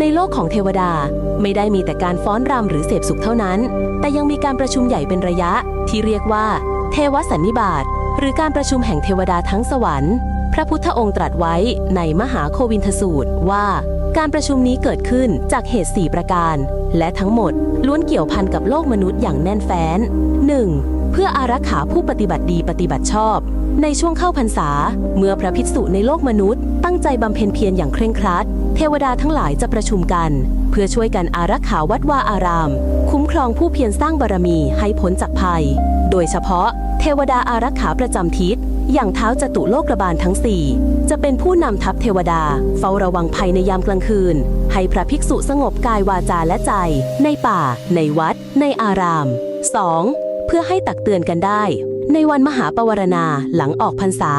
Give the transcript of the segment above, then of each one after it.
ในโลกของเทวดาไม่ได้มีแต่การฟ้อนรำหรือเสพสุขเท่านั้น แต่ยังมีการประชุมใหญ่เป็นระยะ ที่เรียกว่า เทวสันนิบาตหรือการประชุมแห่งเทวดาทั้งสวรรค์ พระพุทธองค์ตรัสไว้ในมหาโควินทสูตรว่า การประชุมนี้เกิดขึ้นจากเหตุ 4 ประการ และทั้งหมดล้วนเกี่ยวพันกับโลกมนุษย์อย่างแน่นแฟ้น 1. เพื่ออารักขาผู้ปฏิบัติดีปฏิบัติชอบ ในช่วงเข้าพรรษา เมื่อพระภิกษุในโลกมนุษย์ ตั้งใจบำเพ็ญเพียรอย่างเคร่งครัด เทวดาทั้งหลายจะประชุมกัน เพื่อช่วยกันอารักขาวัดวาอาราม คุ้มครองผู้เพียรสร้างบารมีให้พ้นจากภัย โดยเฉพาะ เทวดาอารักขาประจำทิศ อย่างเท้าจตุโลกระบาลทั้ง4จะเป็นผู้นำทัพเทวดา เฝ้าระวังภัยในยามกลางคืน ให้พระภิกษุสงบกายวาจาและใจ ในป่า ในวัด ในอาราม 2. เพื่อให้ตักเตือนกันได้ ในวันมหาปวารณาหลังออกพรรษา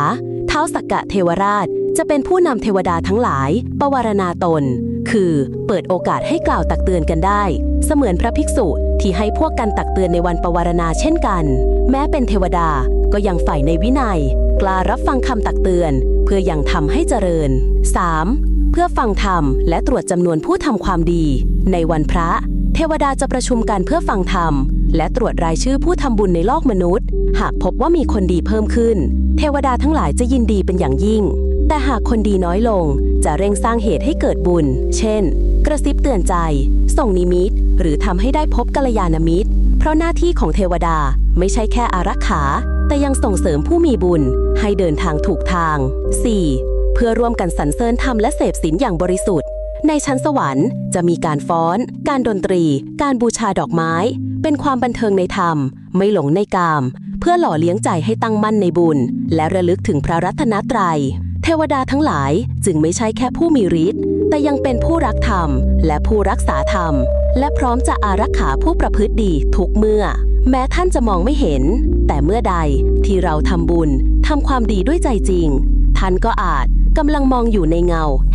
เท้าสักกะเทวราชจะเป็นผู้นำเทวดาทั้งหลาย ปวารณาตน คือเปิดโอกาสให้กล่าวตักเตือนกันได้ เสมือนพระภิกษุที่ให้พวกกันตักเตือนในวันปวารณาเช่นกัน แม้เป็นเทวดาก็ยังใฝ่ในวินัย กล้ารับฟังคำตักเตือน เพื่อยังทำให้เจริญ 3. เพื่อฟังธรรมและตรวจจำนวนผู้ทำความดี ในวันพระ เทวดาจะประชุมกันเพื่อฟังธรรม และตรวจรายชื่อผู้ทำบุญในโลกมนุษย์ หากพบว่ามีคนดีเพิ่มขึ้น เทวดาทั้งหลายจะยินดีเป็นอย่างยิ่ง แต่หากคนดีน้อยลง จะเร่งสร้างเหตุให้เกิดบุญ เช่น กระซิบเตือนใจ ส่งนิมิต หรือทำให้ได้พบกัลยาณมิตร เพราะหน้าที่ของเทวดาไม่ใช่แค่อารักขา แต่ยังส่งเสริมผู้มีบุญ ให้เดินทางถูกทาง 4. เพื่อร่วมกันสรรเสริญธรรมและเสพศีลอย่างบริสุทธิ์ ในชั้นสวรรค์จะมีการฟ้อน การดนตรี การบูชาดอกไม้ เป็นความบันเทิงในธรรม ไม่หลงในกาม เพื่อหล่อเลี้ยงใจให้ตั้งมั่นในบุญ และระลึกถึงพระรัตนตรัย เทวดาทั้งหลายจึงไม่ใช่แค่ผู้มีฤทธิ์แต่ยังเป็นผู้รักธรรม และผู้รักษาธรรม และพร้อมจะอารักขาผู้ประพฤติดีทุกเมื่อ แม้ท่านจะมองไม่เห็น แต่เมื่อใดที่เราทำบุญทำความดีด้วยใจจริง ท่านก็อาจกำลังมองอยู่ในเงา